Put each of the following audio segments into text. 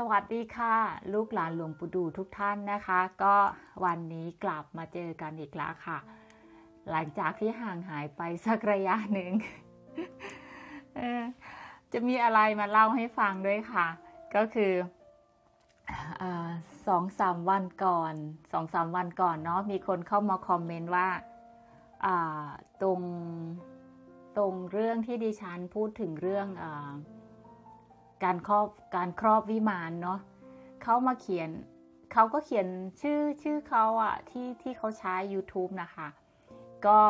สวัสดีค่ะ ลูกหลานหลวงปู่ดูทุกท่านนะคะ ก็วันนี้กลับมาเจอกันอีกแล้วค่ะ หลังจากที่ห่างหายไปสักระยะหนึ่งจะมีอะไรมาเล่าให้ฟังด้วยค่ะ ก็คือสองสามวันก่อนสองสามวันก่อนเนาะมีคนเข้ามาคอมเมนต์ว่าตรงตรงเรื่องที่ดิฉันพูดถึงเรื่องอ การครอบการครอบวิมานเนาะเขามาเขียนเขาก็เขียนชื่อชื่อเขาอะที่ที่เขาใช้ YouTube นะคะ ก็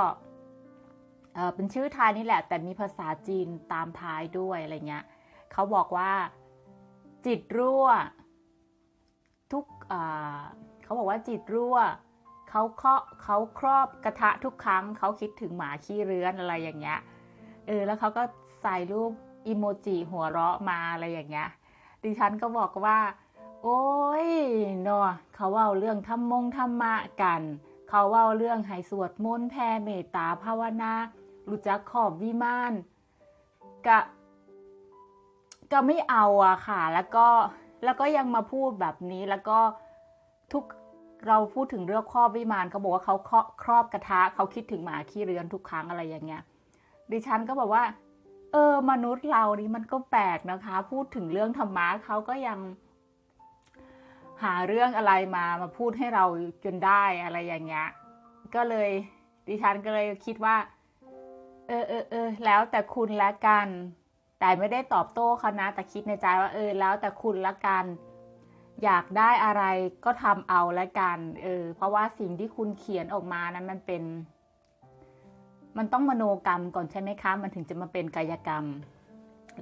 เออเป็นชื่อไทยนี่แหละ แต่มีภาษาจีนตามท้ายด้วยอะไรเงี้ยเขาบอกว่าจิตรั่ว ทุกอ่าเขาบอกว่าจิตรั่วเขาเคาะเขาครอบกระทะทุกครั้งเขาคิดถึงหมาขี้เรือนอะไรอย่างเงี้ยเออแล้วเขาก็ใส่รูป อีโมจิหัวเราะมาอะไรอย่างเงี้ย ดิฉันก็บอกว่า โอ้ยเนาะเขาเว่าเรื่องทำมงธรรมะกัน เขาเว่าเรื่องให้สวดมนต์แผ่เมตตาภาวนารู้จักขอบวิมานกะก็ไม่เอาอะค่ะ แล้วก็แล้วก็ยังมาพูดแบบนี้แล้วก็ทุกเราพูดถึงเรื่องครอบวิมานเขาบอกว่าเขาครอบกระทะเขาคิดถึงหมาขี้เรือนทุกครั้งอะไรอย่างเงี้ย ดิฉันก็บอกว่า เออ มนุษย์เรานี่มันก็แปลกนะคะ พูดถึงเรื่องธรรมะเขาก็ยัง หาเรื่องอะไรมามาพูดให้เราจนได้อะไรอย่างเงี้ย ก็เลยดิฉันก็เลยคิดว่า เออเออเออแล้วแต่คุณละกัน แต่ไม่ได้ตอบโต้เขานะแต่คิดในใจว่า เออ แล้วแต่คุณละกัน อยากได้อะไรก็ทำเอาละกัน เออ เพราะว่าสิ่งที่คุณเขียนออกมานั้นมันเป็น มันต้องมโนกรรมก่อนใช่ไหมคะ มันถึงจะมาเป็นกายกรรม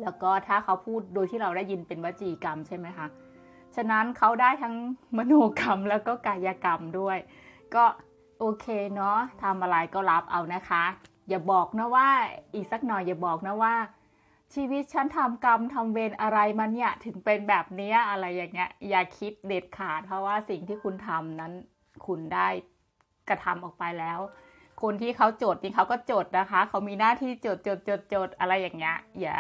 แล้วก็ถ้าเขาพูดโดยที่เราได้ยินเป็นวจีกรรมใช่ไหมคะ ฉะนั้นเขาได้ทั้งมโนกรรมแล้วก็กายกรรมด้วย ก็โอเคเนาะทำอะไรก็รับเอานะคะ อย่าบอกนะว่าอีกสักหน่อยอย่าบอกนะว่า ชีวิตฉันทำกรรมทำเวรอะไรมาเนี่ยถึงเป็นแบบนี้อะไรอย่างเงี้ย อย่าคิดเด็ดขาดเพราะว่าสิ่งที่คุณทำนั้นคุณได้กระทำออกไปแล้ว คนที่เขาจดนี่เขาก็จดนะคะ เขามีหน้าที่จดจดจดจดอะไรอย่างเงี้ยอย่า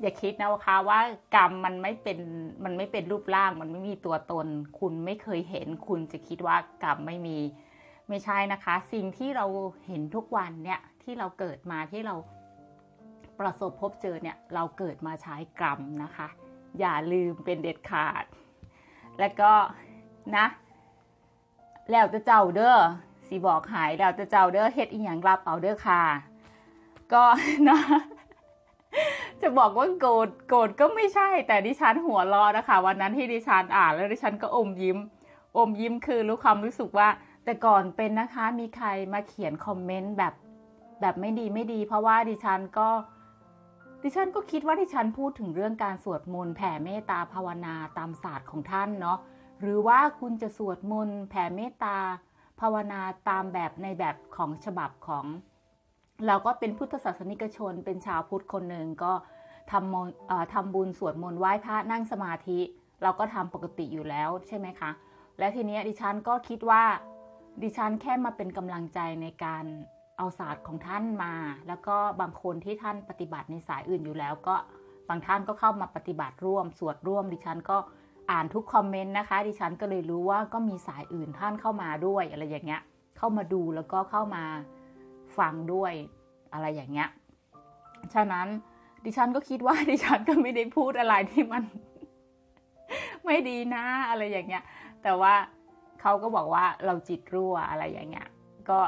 อย่าคิดนะคะว่ากรรมมันไม่เป็นมันไม่เป็นรูปร่าง มันไม่มีตัวตน คุณไม่เคยเห็น คุณจะคิดว่ากรรมไม่มี ไม่ใช่นะคะ สิ่งที่เราเห็นทุกวันเนี่ยที่เราเกิดมาที่เราประสบพบเจอเนี่ยเราเกิดมาใช้กรรมนะคะ อย่าลืมเป็นเด็ดขาด แล้วก็นะ แล้วจะเจ้าเด้อ สีบอกหายแล้วจะเจ้าเด้อเฮ็ดอีหยังรับเอาเด้อค่ะ ก็นะจะบอกว่าโกรธโกรธก็ไม่ใช่ แต่ดิฉันหัวรอนะคะ วันนั้นที่ดิฉันอ่านแล้วดิฉันก็อมยิ้ม อมยิ้มคือรู้ความรู้สึกว่า แต่ก่อนเป็นนะคะมีใครมาเขียนคอมเมนต์แบบแบบไม่ดีไม่ดี เพราะว่าดิฉันก็ ดิฉันก็คิดว่าดิฉันพูดถึงเรื่องการสวดมนต์แผ่เมตตาภาวนาตามศาสตร์ของท่านเนาะหรือว่าคุณจะสวดมนต์แผ่เมตตา ภาวนาตามแบบในแบบของฉบับของ เราก็เป็นพุทธศาสนิกชน เป็นชาวพุทธคนหนึ่งก็ทำมนเอ่อทำบุญสวดมนต์ไหว้พระนั่งสมาธิ เราก็ทำปกติอยู่แล้วใช่ไหมคะ และทีนี้ดิฉันก็คิดว่าดิฉันแค่มาเป็นกำลังใจในการเอาศาสตร์ของท่านมา แล้วก็บางคนที่ท่านปฏิบัติในสายอื่นอยู่แล้วก็บางท่านก็เข้ามาปฏิบัติร่วม สวดร่วม ดิฉันก็ อ่านทุกคอมเมนต์นะคะ ดิฉันก็เลยรู้ว่าก็มีสายอื่นท่านเข้ามาด้วยอะไรอย่างเงี้ย เข้ามาดูแล้วก็เข้ามาฟังด้วยอะไรอย่างเงี้ย ฉะนั้นดิฉันก็คิดว่าดิฉันก็ไม่ได้พูดอะไรที่มัน ไม่ดีนะอะไรอย่างเงี้ย แต่ว่าเขาก็บอกว่าเราจิตรั่วอะไรอย่างเงี้ย ก็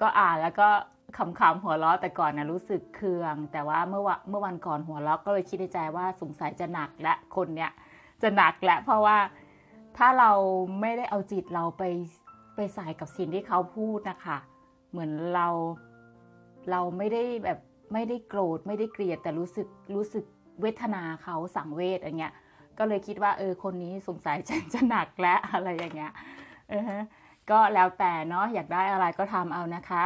ก็อ่านแล้วก็ขำๆหัวเราะแต่ก่อนนะรู้สึกเคือง แต่ว่าเมื่อวะเมื่อวันก่อนหัวเราะก็เลยคิดในใจว่าสงสัยจะหนักและคนเนี้ย จะหนักแหละ เพราะว่าถ้าเราไม่ได้เอาจิตเราไปไปใส่กับสิ่งที่เขาพูดนะคะ เหมือนเราเราไม่ได้แบบไม่ได้โกรธไม่ได้เกลียดแต่รู้สึกรู้สึกเวทนาเขาสังเวชอย่างเงี้ย ก็เลยคิดว่าเออคนนี้สงสัยจะจะหนักและอะไรอย่างเงี้ยเออก็แล้วแต่เนาะอยากได้อะไรก็ทำเอานะคะ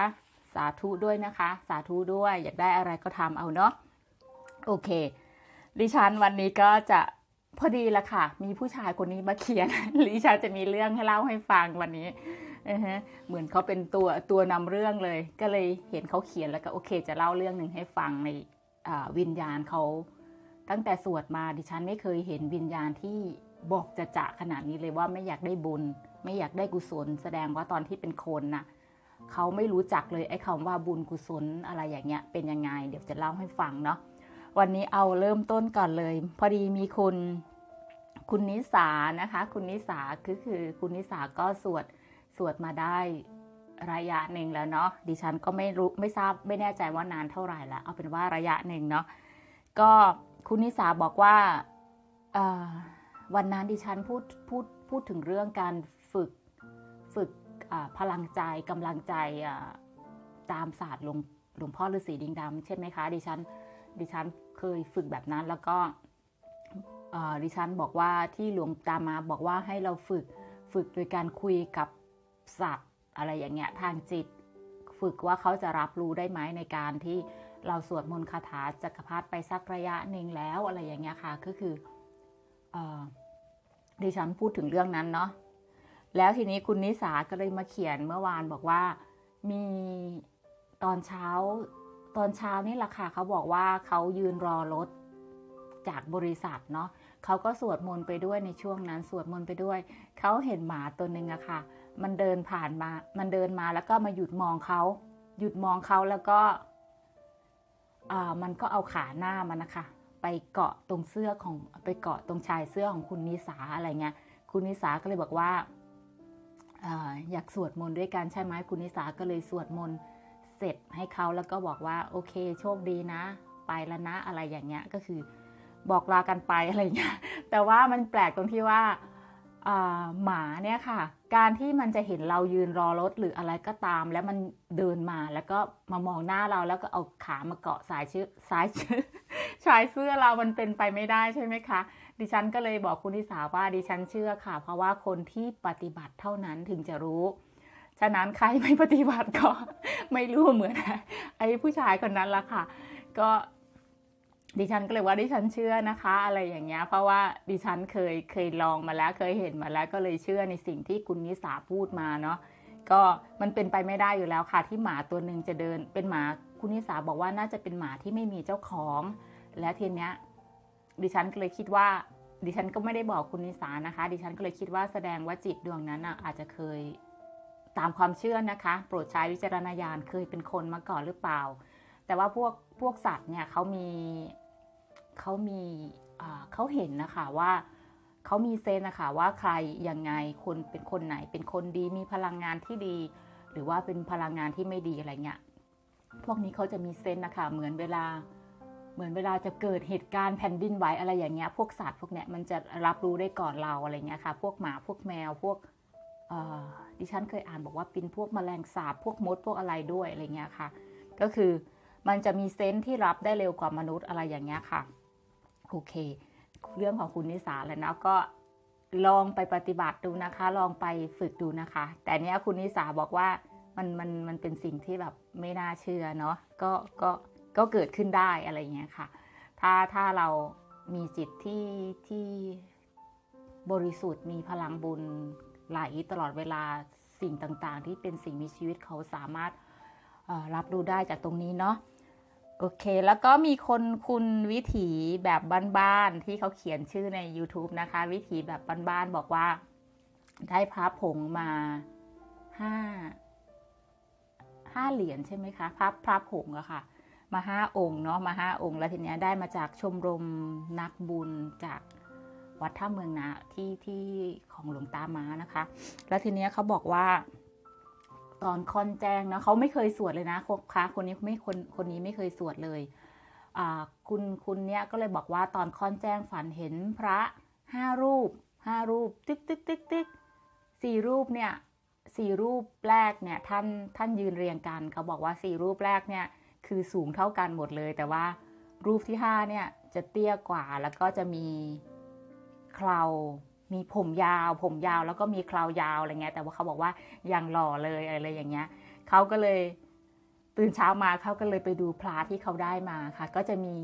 สาธุด้วยนะคะ สาธุด้วย อยากได้อะไรก็ทำเอาเนาะโอเค ดิฉันวันนี้ก็จะ พอดีละค่ะ มีผู้ชายคนนี้มาเขียนดิฉันจะมีเรื่องให้เล่าให้ฟังวันนี้เหมือนเขาเป็นตัวตัวนำเรื่องเลย ก็เลยเห็นเขาเขียนแล้วก็โอเค จะเล่าเรื่องหนึ่งให้ฟังในวิญญาณเขาตั้งแต่สวดมาดิฉันไม่เคยเห็นวิญญาณที่บอกจะจะขนาดนี้เลยว่าไม่อยากได้บุญ ไม่อยากได้กุศล แสดงว่าตอนที่เป็นคนน่ะเขาไม่รู้จักเลยไอ้คำว่าบุญกุศลอะไรอย่างเงี้ยเป็นยังไง เดี๋ยวจะเล่าให้ฟังเนาะ วันนี้เอาเริ่มต้นก่อนเลย พอดีมีคุณคุณนิสานะคะ คุณนิสาคือคือคุณนิสาก็สวดสวดมาได้ระยะหนึ่งแล้วเนาะดิฉันก็ไม่รู้ไม่ทราบไม่แน่ใจว่านานเท่าไหร่แล้วเอาเป็นว่าระยะหนึ่งเนาะก็คุณนิสาบอกว่าวันนั้นดิฉันพูดพูดพูดถึงเรื่องการฝึกฝึกพลังใจกำลังใจตามศาสตร์หลวงหลวงพ่อฤาษีดิงดำใช่ไหมคะดิฉัน ดิฉันเคยฝึกแบบนั้นแล้วก็ดิฉันบอกว่าที่หลวงตามาบอกว่าให้เราฝึกฝึกโดยการคุยกับสัตว์อะไรอย่างเงี้ยทางจิต ฝึกว่าเขาจะรับรู้ได้ไหมในการที่เราสวดมนต์คาถาจักรพรรดิไปสักระยะหนึ่งแล้วอะไรอย่างเงี้ยค่ะก็คืออดิฉันพูดถึงเรื่องนั้นเนาะแล้วทีนี้คุณนิสาก็เลยมาเขียนเมื่อวานบอกว่ามีตอนเช้า ตอนเช้านี่แหละค่ะ เขาบอกว่าเขายืนรอรถจากบริษัทเนาะเขาก็สวดมนต์ไปด้วยในช่วงนั้นสวดมนต์ไปด้วย เขาเห็นหมาตัวหนึ่งอะค่ะ มันเดินผ่านมา มันเดินมาแล้วก็มาหยุดมองเขา หยุดมองเขาแล้วก็อ่ามันก็เอาขาหน้ามันนะคะ ไปเกาะตรงเสื้อของไปเกาะตรงชายเสื้อของคุณนิสาอะไรเงี้ย คุณนิสาก็เลยบอกว่าอยากสวดมนต์ด้วยกันใช่ไหมคุณนิสาก็เลยสวดมนต์ เสร็จให้เขาแล้วก็บอกว่าโอเคโชคดีนะ ไปแล้วนะอะไรอย่างเงี้ยก็คือบอกลากันไปอะไรเงี้ยแต่ว่ามันแปลกตรงที่ว่าหมาเนี่ยค่ะ การที่มันจะเห็นเรายืนรอรถหรืออะไรก็ตาม แล้วมันเดินมาแล้วก็มามองหน้าเราแล้วก็เอาขามาเกาะสายชื่อสายชื่อชายเสื้อเรามันเป็นไปไม่ได้ใช่ไหมคะ ดิฉันก็เลยบอกคุณทิสาว่าดิฉันเชื่อค่ะ เพราะว่าคนที่ปฏิบัติเท่านั้นถึงจะรู้ ฉะนั้นใครไม่ปฏิบัติก็ ไม่รู้เหมือนไอ้ผู้ชายคนนั้นละค่ะ ก็ดิฉันก็เลยว่าดิฉันเชื่อนะคะ อะไรอย่างเงี้ย เพราะว่าดิฉันเคยเคยลองมาแล้วเคยเห็นมาแล้วก็เลยเชื่อในสิ่งที่คุณนิสาพูดมาเนาะก็มันเป็นไปไม่ได้อยู่แล้วค่ะ ที่หมาตัวหนึ่งจะเดิน เป็นหมาคุณนิสาบอกว่าน่าจะเป็นหมาที่ไม่มีเจ้าของ และทีเนี้ยดิฉันก็เลยคิดว่า ดิฉันก็ไม่ได้บอกคุณนิสานะคะ ดิฉันก็เลยคิดว่าแสดงว่าจิตดวงนั้นอะอาจจะเคย ตามความเชื่อนะคะ โปรดใช้วิจารณญาณเคยเป็นคนมาก่อนหรือเปล่า แต่ว่าพวกพวกสัตว์เนี่ยเขามีเขามีเขาเห็นนะคะว่าเขามีเซนนะคะว่าใครยังไงคนเป็นคนไหน เป็นคนดีมีพลังงานที่ดี หรือว่าเป็นพลังงานที่ไม่ดีอะไรเงี้ยพวกนี้เขาจะมีเซนนะคะเหมือนเวลาเหมือนเวลาจะเกิดเหตุการณ์แผ่นดินไหวอะไรอย่างเงี้ย พวกสัตว์พวกเนี้ยมันจะรับรู้ได้ก่อนเราอะไรเงี้ยค่ะ พวกหมาพวกแมวพวก ดิฉันเคยอ่านบอกว่าเป็นพวกแมลงสาบพวกมดพวกอะไรด้วยอะไรเงี้ยค่ะ ก็คือมันจะมีเซนที่รับได้เร็วกว่ามนุษย์อะไรอย่างเงี้ยค่ะโอเค เรื่องของคุณนิสาแล้วนะก็ลองไปปฏิบัติดูนะคะ ลองไปฝึกดูนะคะ แต่เนี้ยคุณนิสาบอกว่ามันมันมันเป็นสิ่งที่แบบไม่น่าเชื่อเนาะก็ก็ก็เกิดขึ้นได้อะไรเงี้ยค่ะ ถ้าถ้าเรามีจิตที่ที่บริสุทธิ์มีพลังบุญ ไหลตลอดเวลาสิ่งต่างๆ ที่เป็นสิ่งมีชีวิตเขาสามารถรับรู้ได้จากตรงนี้เนาะโอเค แล้วก็มีคนคุณวิถีแบบบ้านๆที่เขาเขียนชื่อใน YouTube นะคะ วิถีแบบบ้านๆบอกว่า ได้พระผงมาห้าห้าเหรียญใช่ไหมคะพระพระผงอะค่ะ มาห้าองค์เนาะมาห้าองค์ แล้วทีเนี้ยได้มาจากชมรมนักบุญจาก วัดท่าเมืองนะที่ที่ของหลวงตามานะคะ แล้วทีเนี้ยเขาบอกว่า ตอนคอนแจ้งนะเขาไม่เคยสวดเลยนะคะคนนี้ไม่คนคนนี้ไม่เคยสวดเลยคุณคุณเนี้ยก็เลยบอกว่าตอนคอนแจ้งฝันเห็นพระห้ารูปห้ารูป ตึกตึกตึกตึกสี่รูปเนี่ยสี่รูปแรกเนี่ยท่านท่านยืนเรียงกัน เขาบอกว่าสี่รูปแรกเนี่ยคือสูงเท่ากันหมดเลย แต่ว่ารูปที่ห้าเนี่ยจะเตี้ยกว่าแล้วก็จะมี เครามีผมยาว ผมยาวแล้วก็มีคราวยาวอะไรเงี้ยแต่ว่าเขาบอกว่ายังหล่อเลยอะไรอย่างเงี้ยเขาก็เลยตื่นเช้ามาเขาก็เลยไปดูพระที่เขาได้มาค่ะ ก็จะมี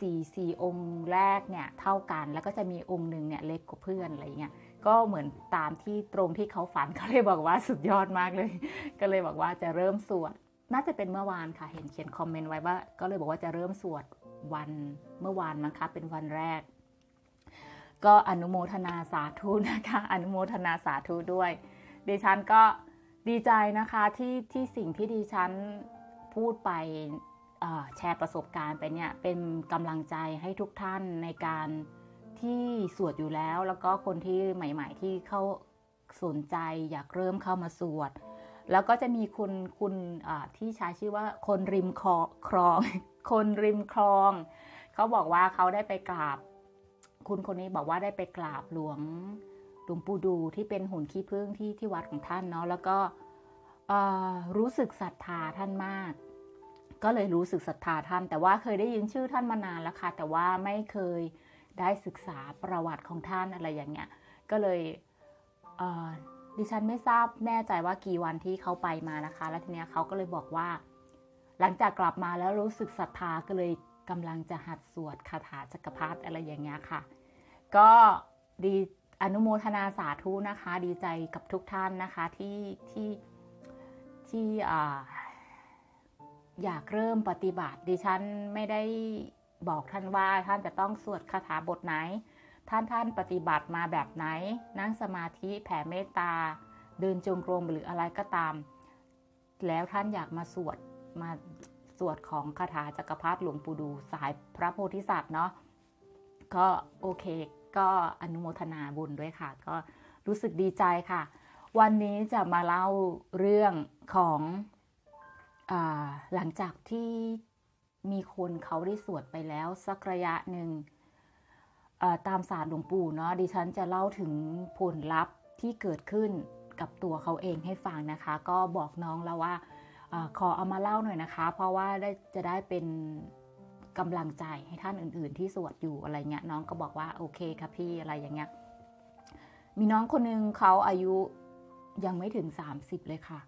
สี่สี่องค์แรกเนี่ยเท่ากัน แล้วก็จะมีองค์หนึ่งเนี่ยเล็กกว่าเพื่อนอะไรเงี้ยก็เหมือนตามที่ตรงที่เขาฝันเขาเลยบอกว่าสุดยอดมากเลย ก็เลยบอกว่าจะเริ่มสวด น่าจะเป็นเมื่อวานค่ะ เห็นเขียนคอมเมนต์ไว้ว่า ก็เลยบอกว่าจะเริ่มสวดวันเมื่อวานมั้งคะเป็นวันแรก ก็อนุโมทนาสาธุนะคะ อนุโมทนาสาธุด้วย ดิฉันก็ดีใจนะคะที่ที่สิ่งที่ดิฉันพูดไปแชร์ประสบการณ์ไปเนี่ยเป็นกำลังใจให้ทุกท่านในการที่สวดอยู่แล้ว แล้วก็คนที่ใหม่ ๆ ที่เข้าสนใจอยากเริ่มเข้ามาสวด แล้วก็จะมีคุณคุณที่ใช้ชื่อว่าคนริมคอคลองคนริมคลอง เขาบอกว่าเขาได้ไปกราบ คุณคนนี้บอกว่าได้ไปกราบหลวงหลวงปู่ดูที่เป็นหุ่นขี้ผึ้งที่ที่วัดของท่านเนาะแล้วก็รู้สึกศรัทธาท่านมาก ก็เลยรู้สึกศรัทธาท่าน แต่ว่าเคยได้ยินชื่อท่านมานานแล้วค่ะ แต่ว่าไม่เคยได้ศึกษาประวัติของท่านอะไรอย่างเงี้ย ก็เลยดิฉันไม่ทราบแน่ใจว่ากี่วันที่เขาไปมานะคะ แล้วทีเนี้ยเขาก็เลยบอกว่า หลังจากกลับมาแล้วรู้สึกศรัทธาก็เลย กำลังจะหัดสวดคาถาจักรพรรดิอะไรอย่างเงี้ยค่ะ ก็ดีอนุโมทนาสาธุนะคะ ดีใจกับทุกท่านนะคะที่ที่ที่อยากเริ่มปฏิบัติ ดิฉันไม่ได้บอกท่านว่าท่านจะต้องสวดคาถาบทไหน ท่านท่านปฏิบัติมาแบบไหน นั่งสมาธิแผ่เมตตา เดินจงกรมหรืออะไรก็ตาม แล้วท่านอยากมาสวดมา สวดของคาถาจักรพรรดิหลวงปู่ดูสายพระโพธิสัตว์เนาะก็โอเค ก็อนุโมทนาบุญด้วยค่ะ ก็รู้สึกดีใจค่ะ วันนี้จะมาเล่าเรื่องของอหลังจากที่มีคนเขาได้สวดไปแล้วสักระยะหนึ่งตามศาสตร์หลวงปู่เนาะดิฉันจะเล่าถึงผลลัพธ์ที่เกิดขึ้นกับตัวเขาเองให้ฟังนะคะ ก็บอกน้องแล้วว่า อขอเอามาเล่าหน่อยนะคะ เพราะว่าได้จะได้เป็นกำลังใจให้ท่านอื่น ๆ ที่สวดอยู่อะไรเงี้ยน้องก็บอกว่าโอเคค่ะพี่อะไรอย่างเงี้ยมีน้องคนนึงเขาอายุยังไม่ถึง 30 เลยค่ะ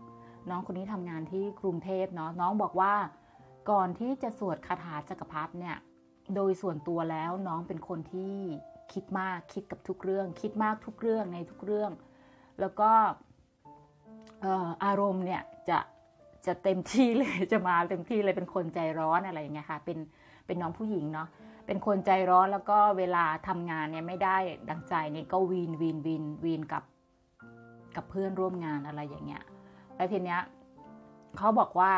น้องคนนี้ทำงานที่กรุงเทพเนาะน้องบอกว่าก่อนที่จะสวดคาถาจักรพรรดิเนี่ย โดยส่วนตัวแล้วน้องเป็นคนที่คิดมากคิดกับทุกเรื่อง คิดมากทุกเรื่องในทุกเรื่อง แล้วก็อารมณ์เนี่ยจะ จะเต็มที่เลยจะมาเต็มที่เลยเป็นคนใจร้อนอะไรอย่างเงี้ยค่ะ เป็นเป็นน้องผู้หญิงเนาะเป็นคนใจร้อนแล้วก็เวลาทำงานเนี่ยไม่ได้ดังใจเนี่ยก็วีนวีนวีนวีนกับกับเพื่อนร่วมงานอะไรอย่างเงี้ยแล้วทีเนี้ยเขาบอกว่า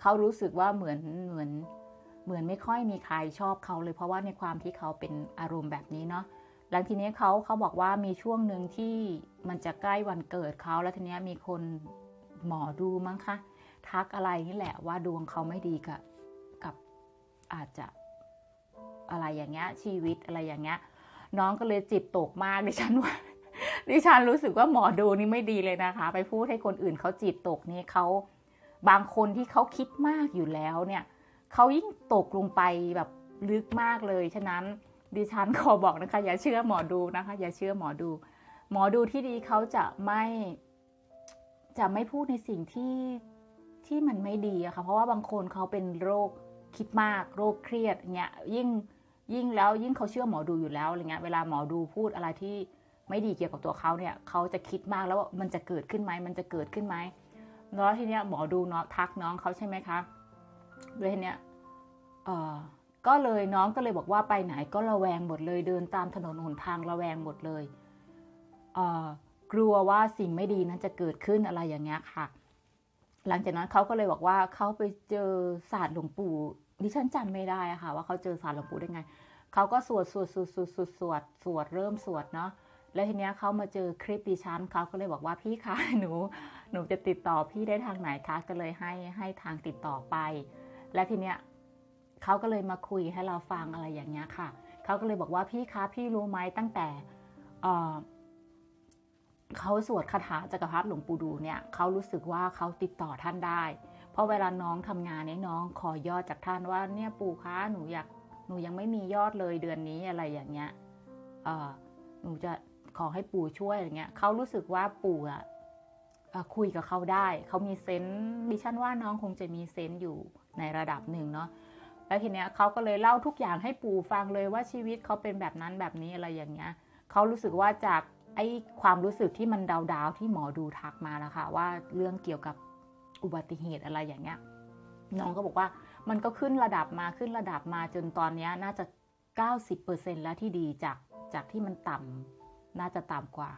เขารู้สึกว่าเหมือนเหมือนเหมือนไม่ค่อยมีใครชอบเขาเลยเพราะว่าในความที่เขาเป็นอารมณ์แบบนี้เนาะหลังทีนี้เขาเขาบอกว่ามีช่วงหนึ่งที่มันจะใกล้วันเกิดเขาแล้วทีนี้มีคนหมอดูมั้งคะ ทักอะไรนี่แหละว่าดวงเขาไม่ดีกับกับอาจจะอะไรอย่างเงี้ย ชีวิตอะไรอย่างเงี้ย น้องก็เลยจิตตกมากดิฉันว่าดิฉันรู้สึกว่าหมอดูนี่ไม่ดีเลยนะคะ ไปพูดให้คนอื่นเขาจิตตกนี่เขาบางคนที่เขาคิดมากอยู่แล้วเนี่ยเขายิ่งตกลงไปแบบลึกมากเลยฉะนั้นดิฉันขอบอกนะคะ อย่าเชื่อหมอดูนะคะ อย่าเชื่อหมอดู หมอดูที่ดีเขาจะไม่จะไม่พูดในสิ่งที่ ที่มันไม่ดีอะค่ะเพราะว่าบางคนเขาเป็นโรคคิดมาก โรคเครียดเงี้ยยิ่งยิ่งแล้วยิ่งเขาเชื่อหมอดูอยู่แล้วอะไรเงี้ยเวลาหมอดูพูดอะไรที่ไม่ดีเกี่ยวกับตัวเขาเนี่ยเขาจะคิดมากแล้วว่ามันจะเกิดขึ้นไหมมันจะเกิดขึ้นไหมแล้วทีเนี้ยหมอดูเนาะทักน้องเขาใช่ไหมคะเลยเนี้ยเออก็เลยน้องก็เลยบอกว่าไปไหนก็ระแวงหมดเลยเดินตามถนนหนทางระแวงหมดเลยเออกลัวว่าสิ่งไม่ดีนั้นจะเกิดขึ้นอะไรอย่างเงี้ยค่ะ หลังจากนั้นเขาก็เลยบอกว่าเขาไปเจอศาสตร์หลวงปู่ดิฉันจำไม่ได้อะค่ะ ว่าเขาเจอศาสตร์หลวงปู่ได้ไงเขาก็สวดสวดสวดสวดสวดสวดสวดเริ่มสวดเนาะแล้วทีเนี้ยเขามาเจอคลิปดิฉันเขาก็เลยบอกว่าพี่คะหนูหนูจะติดต่อพี่ได้ทางไหนคะก็เลยให้ให้ทางติดต่อไป และทีเนี้ยเขาก็เลยมาคุยให้เราฟังอะไรอย่างเงี้ยค่ะเขาก็เลยบอกว่าพี่คะพี่รู้ไหมตั้งแต่ เขาสวดคาถาจักรพรรดิหลวงปู่ดูเนี่ยเขารู้สึกว่าเขาติดต่อท่านได้ เพราะเวลาน้องทำงานเนี่ยน้องขอยอดจากท่านว่าเนี่ยปู่คะหนูอยากหนูยังไม่มียอดเลยเดือนนี้อะไรอย่างเงี้ยหนูจะขอให้ปู่ช่วยอะไรเงี้ยเขารู้สึกว่าปู่อะคุยกับเขาได้ เขามีเซนต์ดิฉันว่าน้องคงจะมีเซนต์อยู่ในระดับหนึ่งเนาะแล้วทีเนี้ยเขาก็เลยเล่าทุกอย่างให้ปู่ฟังเลยว่าชีวิตเขาเป็นแบบนั้นแบบนี้อะไรอย่างเงี้ยเขารู้สึกว่าจาก ไอ้ความรู้สึกที่มันดาวๆที่หมอดูทักมานะคะ ว่าเรื่องเกี่ยวกับอุบัติเหตุอะไรอย่างเงี้ยน้องก็บอกว่ามันก็ขึ้นระดับมาขึ้นระดับมาจนตอนนี้น่าจะ 90%แล้วที่ดีจากจากที่มันต่ำน่าจะต่ำกว่า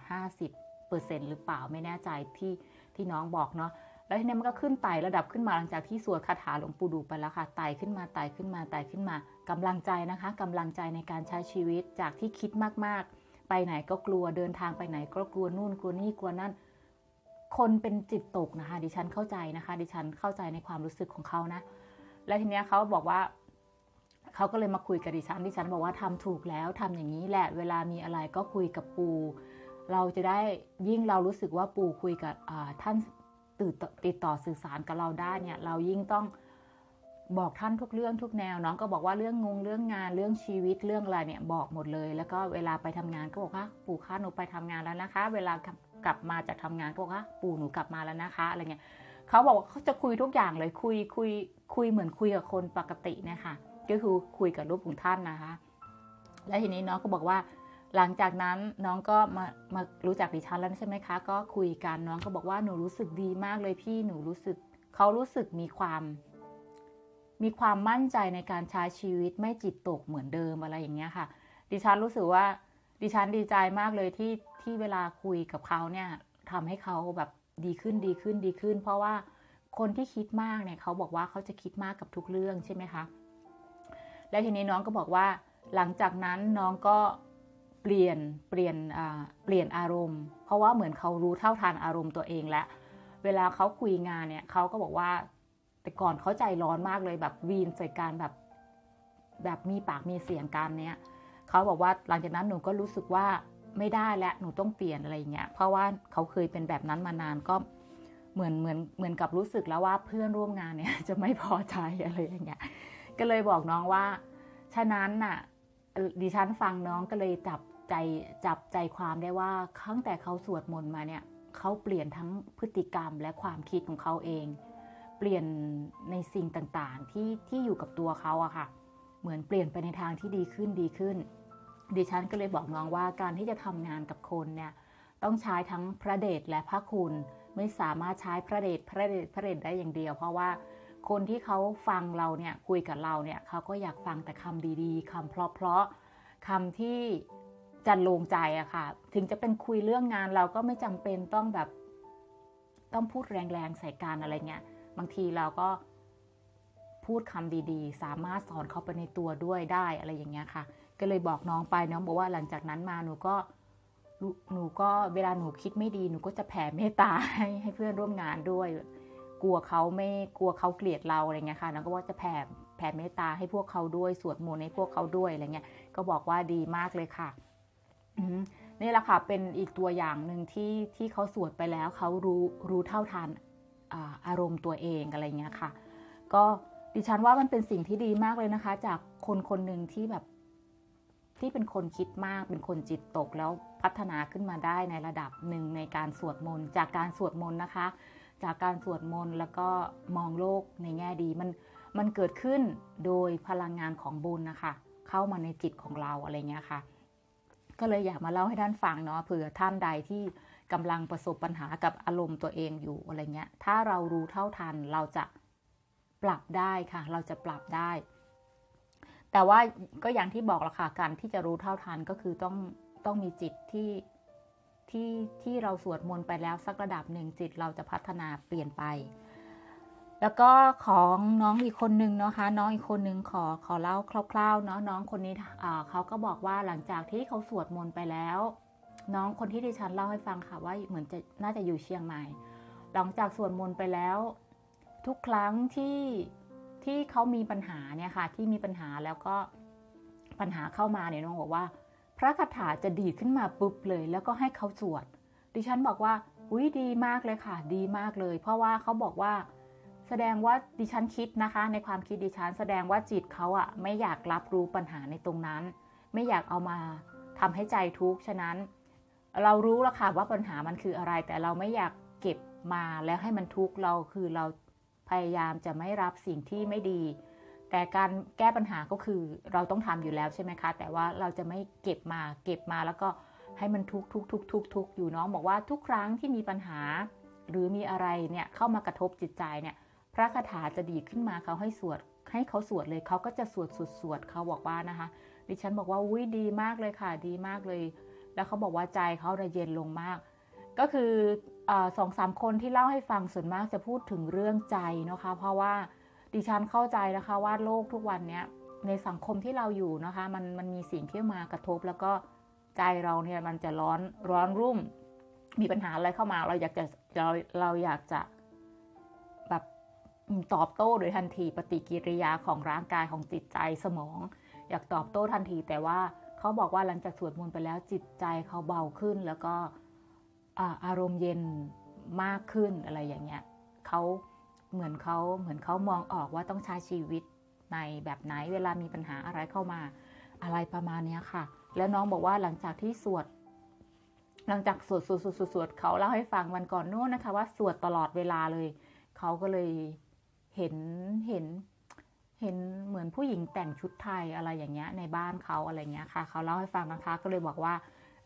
50%หรือเปล่าไม่แน่ใจที่ที่น้องบอกเนาะแล้วทีนี้มันก็ขึ้นไต่ระดับขึ้นมาหลังจากที่สวดคาถาหลวงปู่ดูไปแล้วค่ะไต่ขึ้นมาไต่ขึ้นมาไต่ขึ้นมากำลังใจนะคะกำลังใจในการใช้ชีวิตจากที่คิดมากๆ ไปไหนก็กลัวเดินทางไปไหนก็กลัวนู่นกลัวนี่กลัวนั่น คนเป็นจิตตกนะคะ ดิฉันเข้าใจนะคะ ดิฉันเข้าใจในความรู้สึกของเขานะ และทีเนี้ยเขาบอกว่าเขาก็เลยมาคุยกับดิฉันดิฉันบอกว่าทำถูกแล้วทำอย่างนี้แหละ เวลามีอะไรก็คุยกับปู่เราจะได้ยิ่งเรารู้สึกว่าปู่คุยกับท่านติดต่อสื่อสารกับเราได้เนี่ย เรายิ่งต้อง บอกท่านทุกเรื่องทุกแนว น้องก็บอกว่าเรื่องงงเรื่องงานเรื่องชีวิตเรื่องอะไรเนี่ยบอกหมดเลย แล้วก็เวลาไปทำงานก็บอกว่าปู่ข้าหนูไปทำงานแล้วนะคะ เวลากลับมาจากทำงานก็บอกว่าปู่หนูกลับมาแล้วนะคะอะไรเงี้ยเขาบอกว่าเขาจะคุยทุกอย่างเลยคุยคุยคุยเหมือนคุยกับคนปกตินะคะก็คือคุยกับรูปของท่านนะคะ และทีนี้น้องก็บอกว่า หลังจากนั้นน้องก็มามารู้จักดิฉันแล้วใช่ไหมคะ ก็คุยกันน้องก็บอกว่าหนูรู้สึกดีมากเลยพี่หนูรู้สึกเขารู้สึกมีความ มีความมั่นใจในการใช้ชีวิตไม่จิตตกเหมือนเดิมอะไรอย่างเงี้ยค่ะ ดิฉันรู้สึกว่าดิฉันดีใจมากเลยที่ที่เวลาคุยกับเขาเนี่ยทำให้เขาแบบดีขึ้นดีขึ้นดีขึ้น เพราะว่าคนที่คิดมากเนี่ยเขาบอกว่าเขาจะคิดมากกับทุกเรื่องใช่ไหมคะแล้วทีนี้น้องก็บอกว่า หลังจากนั้นน้องก็เปลี่ยนเปลี่ยนเปลี่ยนอารมณ์ เพราะว่าเหมือนเขารู้เท่าทันอารมณ์ตัวเองแล้วเวลาเขาคุยงานเนี่ยเขาก็บอกว่า แต่ก่อนเขาใจร้อนมากเลยแบบวีนใส่การแบบ แบบมีปากมีเสียงกันเนี่ยเขาบอกว่าหลังจากนั้นหนูก็รู้สึกว่าไม่ได้แล้วหนูต้องเปลี่ยนอะไรเงี้ยเพราะว่าเขาเคยเป็นแบบนั้นมานานก็เหมือนเหมือนเหมือนกับรู้สึกแล้วว่าเพื่อนร่วมงานเนี่ยจะไม่พอใจอะไรอย่างเงี้ย ก็เลยบอกน้องว่า ฉะนั้นน่ะดิฉันฟังน้องก็เลยจับใจจับใจความได้ว่าตั้งแต่เขาสวดมนต์มาเนี่ยเขาเปลี่ยนทั้งพฤติกรรมและความคิดของเขาเอง ปลี่ยนในสิ่งต่างๆ ที่ที่อยู่กับตัวเขาอะค่ะ เหมือนเปลี่ยนไปในทางที่ดีขึ้นดีขึ้น ดิฉันก็เลยบอกน้องว่าการที่จะทำงานกับคนเนี่ยต้องใช้ทั้งพระเดชและพระคุณไม่สามารถใช้พระเดชพระเดชพระเดชได้อย่างเดียว เพราะว่าคนที่เขาฟังเราเนี่ยคุยกับเราเนี่ยเขาก็อยากฟังแต่คำดีๆคำเพราะๆคำที่จะลงใจอะค่ะ ถึงจะเป็นคุยเรื่องงานเราก็ไม่จำเป็นต้องแบบ ต้องพูดแรงๆใส่การอะไรเงี้ย บางทีเราก็พูดคำดีๆ สามารถสอนเขาไปในตัวด้วยได้อะไรอย่างเงี้ยค่ะ ก็เลยบอกน้องไปน้องบอกว่าหลังจากนั้นมาหนูก็หนูก็เวลาหนูคิดไม่ดีหนูก็จะแผ่เมตตาให้ให้เพื่อนร่วมงานด้วย กลัวเขาไม่กลัวเขาเกลียดเราอะไรเงี้ยค่ะแล้วก็ว่าจะแผ่แผ่เมตตาให้พวกเขาด้วยสวดมนต์ให้พวกเขาด้วยอะไรเงี้ย ก็บอกว่าดีมากเลยค่ะนี่แหละค่ะเป็นอีกตัวอย่างหนึ่งที่ที่เขาสวดไปแล้วเขารู้รู้เท่าทัน อารมณ์ตัวเองอะไรเงี้ยค่ะ ก็ดิฉันว่ามันเป็นสิ่งที่ดีมากเลยนะคะ จากคนคนหนึ่งที่แบบที่เป็นคนคิดมากเป็นคนจิตตกแล้วพัฒนาขึ้นมาได้ในระดับหนึ่งในการสวดมนต์จากการสวดมนต์นะคะ จากการสวดมนต์แล้วก็มองโลกในแง่ดีมันมันเกิดขึ้นโดยพลังงานของบุญนะคะ เข้ามาในจิตของเราอะไรเงี้ยค่ะ ก็เลยอยากมาเล่าให้ท่านฟังเนาะเผื่อท่านใดที่ กำลังประสบปัญหากับอารมณ์ตัวเองอยู่อะไรเงี้ย ถ้าเรารู้เท่าทันเราจะปรับได้ค่ะ เราจะปรับได้ แต่ว่าก็อย่างที่บอกละค่ะการที่จะรู้เท่าทันก็คือต้องต้องมีจิตที่ที่ที่เราสวดมนต์ไปแล้วสักระดับหนึ่งจิตเราจะพัฒนาเปลี่ยนไป แล้วก็ของน้องอีกคนนึงนะคะ น้องอีกคนนึงขอขอเล่าคร่าวๆเนาะน้องคนนี้เขาก็บอกว่าหลังจากที่เขาสวดมนต์ไปแล้ว น้องคนที่ดิฉันเล่าให้ฟังค่ะว่าเหมือนจะน่าจะอยู่เชียงใหม่ หลังจากสวดมนต์ไปแล้ว ทุกครั้งที่ที่เขามีปัญหาเนี่ยค่ะ ที่มีปัญหาแล้วก็ปัญหาเข้ามาเนี่ยน้องบอกว่า พระคาถาจะดีขึ้นมาปุ๊บเลย แล้วก็ให้เขาสวด ดิฉันบอกว่าอุ้ยดีมากเลยค่ะ ดีมากเลย เพราะว่าเขาบอกว่า แสดงว่าดิฉันคิดนะคะ ในความคิดดิฉัน แสดงว่าจิตเขาอะไม่อยากรับรู้ปัญหาในตรงนั้น ไม่อยากเอามาทำให้ใจทุกข์ฉะนั้น เรารู้แล้วค่ะว่าปัญหามันคืออะไร แต่เราไม่อยากเก็บมาแล้วให้มันทุกข์เราคือเราพยายามจะไม่รับสิ่งที่ไม่ดี แต่การแก้ปัญหาก็คือเราต้องทำอยู่แล้วใช่ไหมคะ แต่ว่าเราจะไม่เก็บมาเก็บมาแล้วก็ให้มันทุกทุกทุกทุกทุกอยู่น้องบอกว่าทุกครั้งที่มีปัญหา หรือมีอะไรเนี่ยเข้ามากระทบจิตใจเนี่ย พระคาถาจะดีขึ้นมาเขาให้สวดให้เขาสวดเลยเขาก็จะสวดสวดสวดเขาบอกว่านะคะ ดิฉันบอกว่าอุ้ยดีมากเลยค่ะ ดีมากเลย แล้วเขาบอกว่าใจเขาระเย็นลงมาก ก็คือสองสามคนที่เล่าให้ฟังส่วนมากจะพูดถึงเรื่องใจนะคะ เพราะว่าดิฉันเข้าใจนะคะว่าโลกทุกวันนี้ในสังคมที่เราอยู่นะคะ มันมันมีสิ่งที่มากระทบ แล้วก็ใจเราเนี่ยมันจะร้อนร้อนรุ่ม มีปัญหาอะไรเข้ามา เราอยากจะเราเราอยากจะแบบตอบโต้โดยทันทีปฏิกิริยาของร่างกายของจิตใจสมอง อยากตอบโต้ทันทีแต่ว่า เขาบอกว่าหลังจากสวดมนต์ไปแล้วจิตใจเขาเบาขึ้น แล้วก็อารมณ์เย็นมากขึ้นอะไรอย่างเงี้ยเขาเหมือนเขาเหมือนเขามองออกว่าต้องใช้ชีวิตในแบบไหนเวลามีปัญหาอะไรเข้ามาอะไรประมาณนี้ค่ะ แล้วน้องบอกว่าหลังจากที่สวด หลังจากสวดสวดสวดสวดเขาเล่าให้ฟังวันก่อนโน้นนะคะ ว่าสวดตลอดเวลาเลย เขาก็เลยเห็นเห็น เห็นเหมือนผู้หญิงแต่งชุดไทยอะไรอย่างเงี้ยในบ้านเขาอะไรเงี้ยค่ะเขาเล่าให้ฟังนะคะ ก็เลยบอกว่า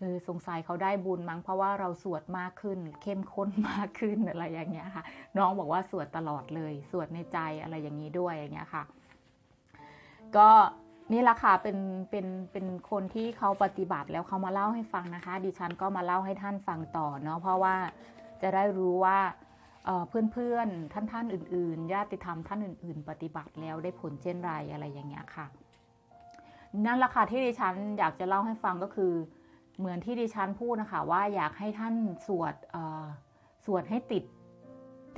เออสงสัยเขาได้บุญมั้งเพราะว่าเราสวดมากขึ้น เข้มข้นมากขึ้นอะไรอย่างเงี้ยค่ะ น้องบอกว่าสวดตลอดเลย สวดในใจอะไรอย่างนี้ด้วยอย่างเงี้ยค่ะ ก็นี่แหละค่ะเป็นเป็นเป็นคนที่เขาปฏิบัติแล้วเขามาเล่าให้ฟังนะคะ ดิฉันก็มาเล่าให้ท่านฟังต่อเนาะเพราะว่าจะได้รู้ว่า เพื่อนเพื่อนท่านท่านอื่นๆ ญาติธรรมท่านอื่น ๆ ปฏิบัติแล้วได้ผลเช่นไรอะไรอย่างเงี้ยค่ะ นั่นแหละค่ะที่ดิฉันอยากจะเล่าให้ฟังก็คือ เหมือนที่ดิฉันพูดนะคะ ว่าอยากให้ท่านสวดสวดให้ติด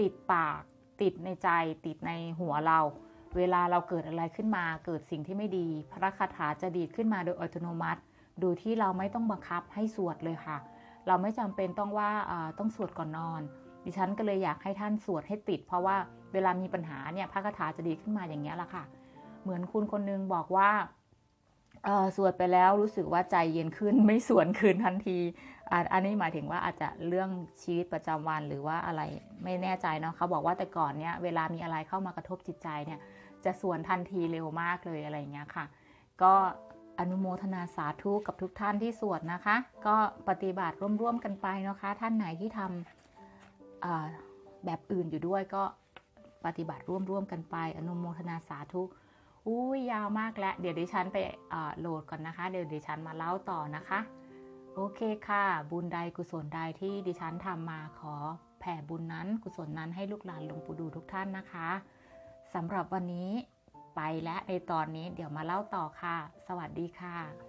ติดปาก ติดในใจ ติดในหัวเรา เวลาเราเกิดอะไรขึ้นมา เกิดสิ่งที่ไม่ดี พระคาถาจะดีดขึ้นมาโดยอัตโนมัติ โดยที่เราไม่ต้องบังคับให้สวดเลยค่ะ เราไม่จำเป็นต้องว่าต้องสวดก่อนนอน ดิฉันก็เลยอยากให้ท่านสวดให้ติด เพราะว่าเวลามีปัญหาเนี่ยพระคาถาจะดีขึ้นมาอย่างนี้แหละค่ะ เหมือนคุณคนนึงบอกว่าสวดไปแล้วรู้สึกว่าใจเย็นขึ้นไม่สวนคืนทันทีอันนี้หมายถึงว่าอาจจะเรื่องชีวิตประจำวันหรือว่าอะไรไม่แน่ใจเนาะเขาบอกว่าแต่ก่อนเนี่ยเวลามีอะไรเข้ามากระทบจิตใจเนี่ยจะสวนทันทีเร็วมากเลยอะไรเงี้ยค่ะ ก็อนุโมทนาสาธุกับทุกท่านที่สวดนะคะ ก็ปฏิบัติร่วมๆกันไปนะคะ ท่านไหนที่ทำ แบบอื่นอยู่ด้วยก็ปฏิบัติร่วมๆกันไป อนุโมทนาสาธุอุ้ยยาวมากแล้ว เดี๋ยวดิฉันไปโหลดก่อนนะคะ เดี๋ยวดิฉันมาเล่าต่อนะคะ โอเคค่ะ บุญใดกุศลใดที่ดิฉันทำมาขอแผ่บุญนั้นกุศลนั้นให้ลูกหลานหลวงปู่ดูทุกท่านนะคะสำหรับวันนี้ไปและในตอนนี้เดี๋ยวมาเล่าต่อค่ะ สวัสดีค่ะ